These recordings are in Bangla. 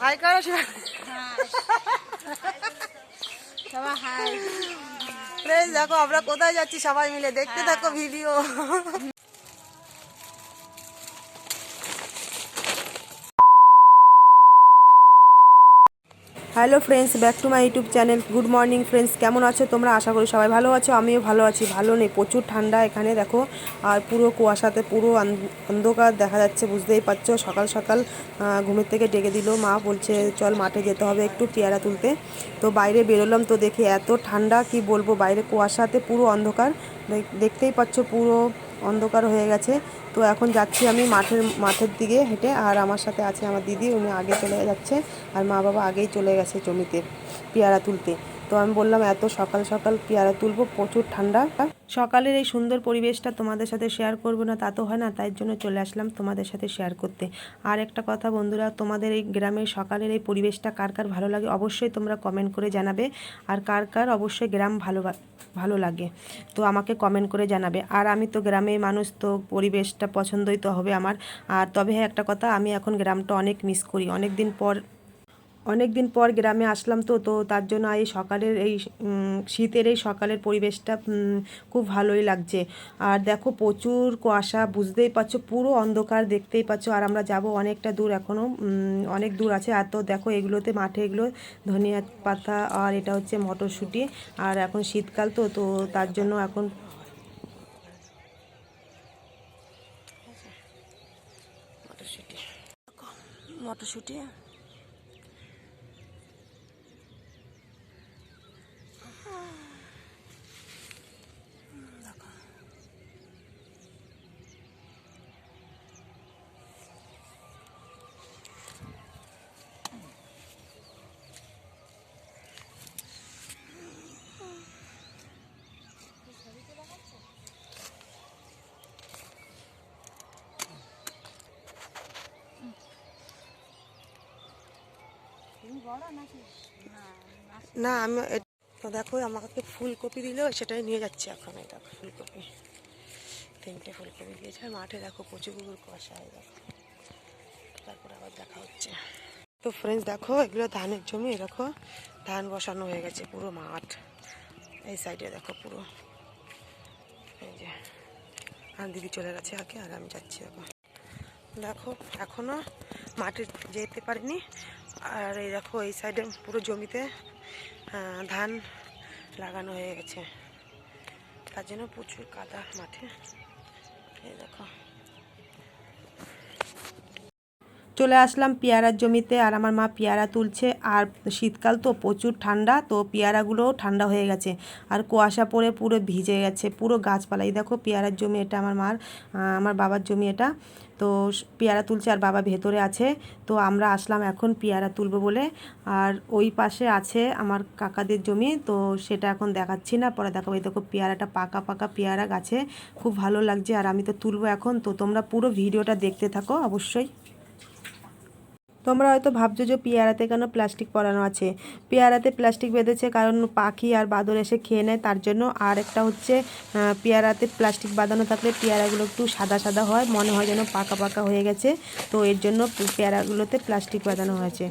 হাই করো হাই দেখো আমরা কোথায় যাচ্ছি সবাই মিলে দেখতে থাকো video hello friends, back to my YouTube channel. Good morning friends, কেমন আছো তোমরা? আশা করি সবাই ভালো আছো, আমিও ভালো আছি। ভালো নেই, প্রচুর ঠান্ডা এখানে, দেখো। আর পুরো কুয়াশাতে পুরো অন্ধকার দেখা যাচ্ছে, বুঝতেই পারছ। সকাল সকাল ঘুমের থেকে ডেকে দিল। মা বলছে, চল মাঠে যেতে হবে একটু পেয়ারা তুলতে। তো বাইরে বেরোলাম তো দেখি এত ঠান্ডা, কি বলব? বাইরে কুয়াশাতে পুরো অন্ধকার। দেখ- দেখতেই পাচ্ছ পুরো অন্ধকার হয়ে গেছে। তো এখন যাচ্ছি আমি মাঠের মাঠের দিকে হেঁটে। আর আমার সাথে আছে আমার দিদি, উনি আগে চলে যাচ্ছে। আর মা বাবা আগেই চলে গেছে জমিতে, পেয়ারা তুলতে। তো আমি বললাম, এত সকাল সকাল পেয়ারা তুলবো, প্রচুর ঠান্ডা। সকালের এই সুন্দর পরিবেশটা তোমাদের সাথে শেয়ার করব না, তা তো হয় না, তাই জন্য চলে আসলাম তোমাদের সাথে শেয়ার করতে। আর একটা কথা বন্ধুরা, তোমাদের এই গ্রামের সকালের এই পরিবেশটা কার কার ভালো লাগে অবশ্যই তোমরা কমেন্ট করে জানাবে, আর কার কার অবশ্যই গ্রাম ভালো ভালো লাগে, তো আমাকে কমেন্ট করে জানাবে। আর আমি তো গ্রামের মানুষ, তো পরিবেশটা পছন্দই তো হবে আমার। আর তবে হ্যাঁ একটা কথা, আমি এখন গ্রামটা অনেক মিস করি। অনেক দিন পর অনেক দিন পর গ্রামে আসলাম তো তো তার জন্য এই সকালের এই শীতের এই সকালের পরিবেশটা খুব ভালোই লাগছে। আর দেখো প্রচুর কুয়াশা, বুঝতেই পারছ, পুরো অন্ধকার দেখতেই পাচ্ছ আর আমরা যাব অনেকটা দূর এখনও অনেক দূর আছে। আর তো দেখো এগুলোতে মাঠে এগুলো, ধনিয়া পাতা আর এটা হচ্ছে মটরশুঁটি। আর এখন শীতকাল তো তো তার জন্য এখন মটরশুঁটি। মটরশুঁটি না, আমি দেখো, আমাকে ফুলকপি দিল, সেটাই নিয়ে যাচ্ছি এখন এই দেখো ফুলকপি। তিনটে ফুলকপি দিয়েছে মাঠে দেখো কুকুর কুয়াশা হয় দেখো। তারপর আবার দেখা হচ্ছে। তো ফ্রেন্ডস দেখো, এগুলো ধানের জমি দেখো, ধান বসানো হয়ে গেছে পুরো মাঠ। এই সাইডে দেখো পুরো। এই যে, আর দিদি চলে গেছে আগে, আর আমি যাচ্ছি দেখো দেখো, এখনও মাঠে যেতে পারিনি। আর এই দেখো, এই সাইডে পুরো জমিতে ধান লাগানো হয়ে গেছে। তার জন্য প্রচুর কাদা মাঠে। এই দেখো। চলে আসলাম পেয়ারার জমিতে আর আমার মা পেয়ারা তুলছে। আর শীতকাল তো প্রচুর ঠান্ডা, তো পেয়ারাগুলোও ঠান্ডা হয়ে গেছে। আর কুয়াশা পড়ে পুরো ভিজে গেছে, পুরো গাছপালা এই দেখো পেয়ারার জমি এটা আমার মার আমার বাবার জমি এটা। তো পেয়ারা তুলছে আর বাবা ভেতরে আছে। তো আমরা আসলাম এখন পেয়ারা তুলবো বলে। আর ওই পাশে আছে আমার কাকাদের জমি, তো সেটা এখন দেখাচ্ছি না, পরে দেখাবো। এই দেখো পেয়ারাটা পাকা পাকা পেয়ারা গাছে। খুব ভালো লাগছে, আর আমি তো তুলবো এখন। তো তোমরা পুরো ভিডিওটা দেখতে থাকো অবশ্যই। তোমরা হয়তো ভাবছ যে পেয়ারাতে কেন প্লাস্টিক পরানো আছে? পেয়ারাতে প্লাস্টিক বেঁধেছে কারণ পাখি আর বাদর এসে খেয়ে নেয়, তার জন্য। আর একটা হচ্ছে পেয়ারাতে প্লাস্টিক বাঁধানো থাকলে পেয়ারাগুলো একটু সাদা সাদা হয়, মনে হয় যেন পাকা পাকা হয়ে গেছে। তো এর জন্য পেয়ারাগুলোতে প্লাস্টিক বাঁধানো হয়েছে।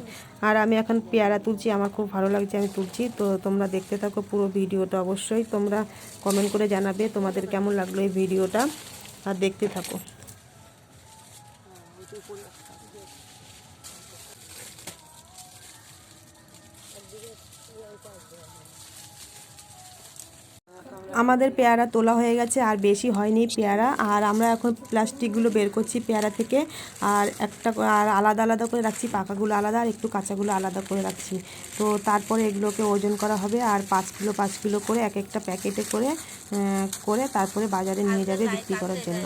আর আমি এখন পেয়ারা তুলছি, আমার খুব ভালো লাগছে, আমি তুলছি। তো তোমরা দেখতে থাকো পুরো ভিডিওটা অবশ্যই। তোমরা কমেন্ট করে জানাবে তোমাদের কেমন লাগল এই ভিডিওটা, আর দেখতে থাকো। আমাদের পেয়ারা তোলা হয়ে গেছে আর বেশি হয়নি পেয়ারা। আর আমরা এখন প্লাস্টিকগুলো বের করছি পেয়ারা থেকে। আর একটা আর আলাদা আলাদা করে রাখছি, পাকাগুলো আলাদা আর একটু কাঁচাগুলো আলাদা করে রাখছি। তো তারপরে এগুলোকে ওজন করা হবে আর পাঁচ কিলো পাঁচ কিলো করে এক একটা প্যাকেটে করে করে তারপরে বাজারে নিয়ে যাবে বিক্রি করার জন্য।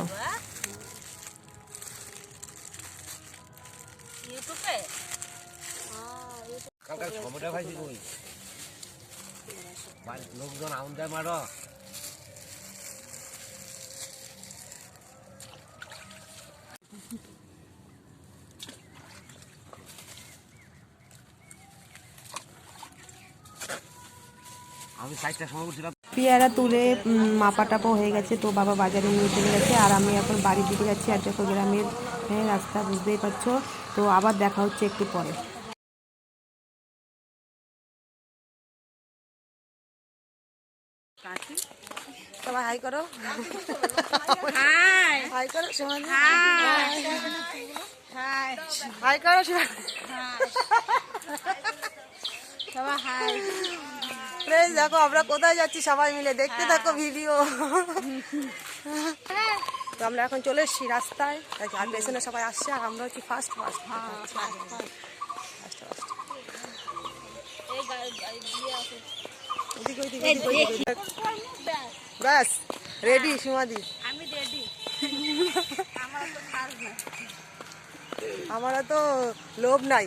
তুই লোকজন আউন দেয় মারো। আমি সময় পেয়ারা তুলে মাপা টাপা হয়ে গেছে, তো বাবা বাজারে নিয়ে চলে গেছে, আর আমি এখন বাড়ির দিকে যাচ্ছি, আর দেখো গ্রামের হ্যাঁ রাস্তা, বুঝতেই পারছ। তো আবার দেখা হচ্ছে একটু পরে। সবাই হাই করো। হাই। হাই করো হাই। করো সবাই দেখো আমরা কোথায় যাচ্ছি সবাই মিলে। দেখতে থাকো ভিডিও। তো আমরা এখন চলে এসেছি রাস্তায়। আর পেছনে সবাই আসছে আর আমরা হচ্ছি ফার্স্ট ফার্স্ট গাড়ি দিয়ে আছে ব্যাস রেডি সীমাদি আমি রেডি আমার তো আমারও তো লোভ নাই।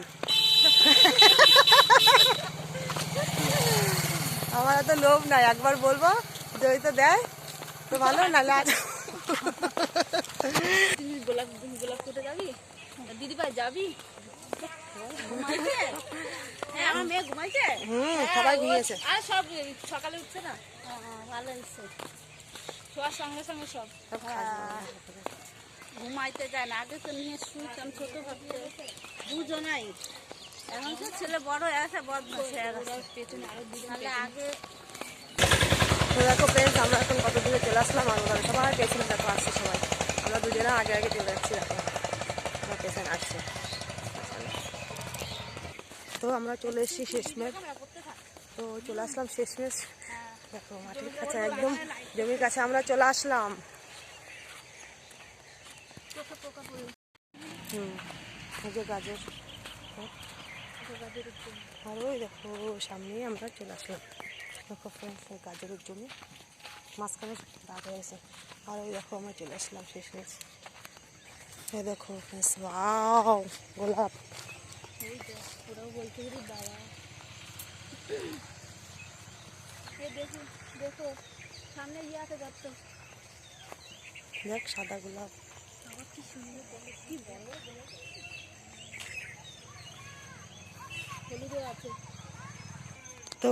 আমার তো লোভ নাই একবার বলব যদি তো দেয় তো ভালো নাহলে তুই গোলাপ গোলাপ কোটে যাবি? দিদি ভাই যাবি? ঘুমাইছে? হ্যাঁ আমার মেয়ে ঘুমাইছে? হুম সবাই ঘুমিয়েছে। আর সব সকালে উঠছে না? ভালো হচ্ছে শোয়ার সঙ্গে সঙ্গে সব। হ্যাঁ। ঘুমাইতে যায় না। আগে তো নিয়ে শুনতাম ছোট ভাবতে দুজনাই এখন তো ছেলে বড় হয়ে আছে আরও তাহলে আগে দেখো ফ্রেন্ডস আমরা এখন কত দূরে চলে আসলাম আর ওরা সবাই পেছনে দেখো আসছে সবাই। আমরা দুজনে আগে আগে চলে যাচ্ছি দেখো। আমার পেছনে আসছে। তো আমরা চলে এসেছি শেষমেশ। তো চলে আসলাম শেষমেশ। দেখো, মাটির কাছে একদম জমির কাছে আমরা চলে আসলাম। হুম গাজর। ওই দেখো, সামনেই আমরা চলে আসলাম। গাজরের জমি। মাঝখানে আর ওই আমরা চলে আসলাম শেষমেশ। দেখো গোলাপ। ওরাও বাবা। দেখো দেখো সামনে ইয়ে আছে যাচ্ছে। দেখ সাদা গোলাপ। কি সুন্দর কি বলো হলুদে আছে। তো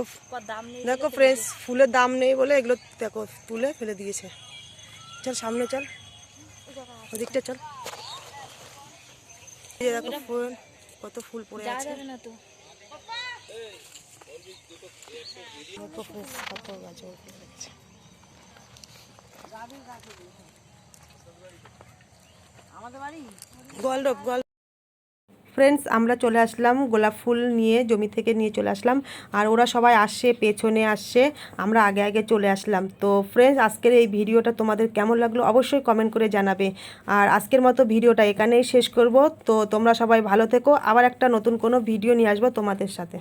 দেখো ফ্রেন্ডস ফুলের দাম নেই বলে এগুলো দেখো তুলে ফেলে দিয়েছে। চল সামনে চল। ওদিকটা চল। দেখো ফুল। কত ফুল পড়ে আছে। যাবে না তো। কত গাজর পড়ে আছে। গল্ডপ গল্প ফ্রেন্ডস আমরা চলে আসলাম, গোলাপ ফুল নিয়ে, জমি থেকে নিয়ে চলে আসলাম। আর ওরা সবাই আসছে পেছনে আসছে আমরা আগে আগে চলে আসলাম। তো ফ্রেন্ডস আজকের এই ভিডিওটা তোমাদের কেমন লাগল অবশ্যই কমেন্ট করে জানাবে। আর আজকের মতো ভিডিওটা এখানেই শেষ করব। তো তোমরা সবাই ভালো থেকো। আবার একটা নতুন কোনো ভিডিও নিয়ে আসব তোমাদের সাথে।